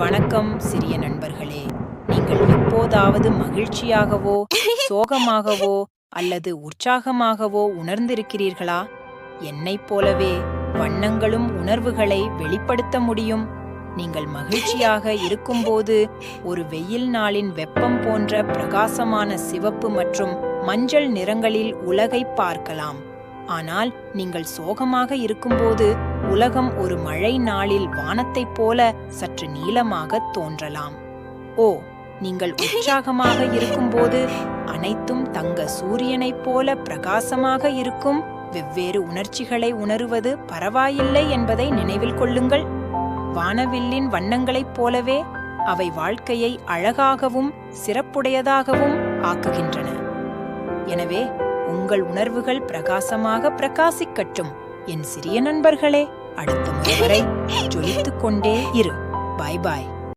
வணக்கம் சிறிய நண்பர்களே. நீங்கள் எப்போதாவது மகிழ்ச்சியாகவோ சோகமாகவோ அல்லது உற்சாகமாகவோ உணர்ந்திருக்கிறீர்களா? என்னைப் போலவே வண்ணங்களும் உணர்வுகளை வெளிப்படுத்த முடியும். நீங்கள் மகிழ்ச்சியாக இருக்கும்போது ஒரு வெயில் நாளின் வெப்பம் போன்ற பிரகாசமான சிவப்பு மற்றும் மஞ்சள் நிறங்களில் உலகை பார்க்கலாம். ஆனால் நீங்கள் சோகமாக இருக்கும்போது உலகம் ஒரு மழை நாளில் வானத்தைப் போல சற்று நீளமாக தோன்றலாம். ஓ நீங்கள் உற்சாகமாக இருக்கும்போது அனைத்தும் தங்க சூரியனைப் போல பிரகாசமாக இருக்கும். வெவ்வேறு உணர்ச்சிகளை உணருவது பரவாயில்லை என்பதை நினைவில் கொள்ளுங்கள். வானவில்லின் வண்ணங்களைப் போலவே அவை வாழ்க்கையை அழகாகவும் சிறப்புடையதாகவும் ஆக்குகின்றன. எனவே உங்கள் உணர்வுகள் பிரகாசமாக பிரகாசிக்கட்டும் என் சிறிய நண்பர்களே. அடுத்த முறை ஜொலித்துக் கொண்டே இரு. பாய் பாய்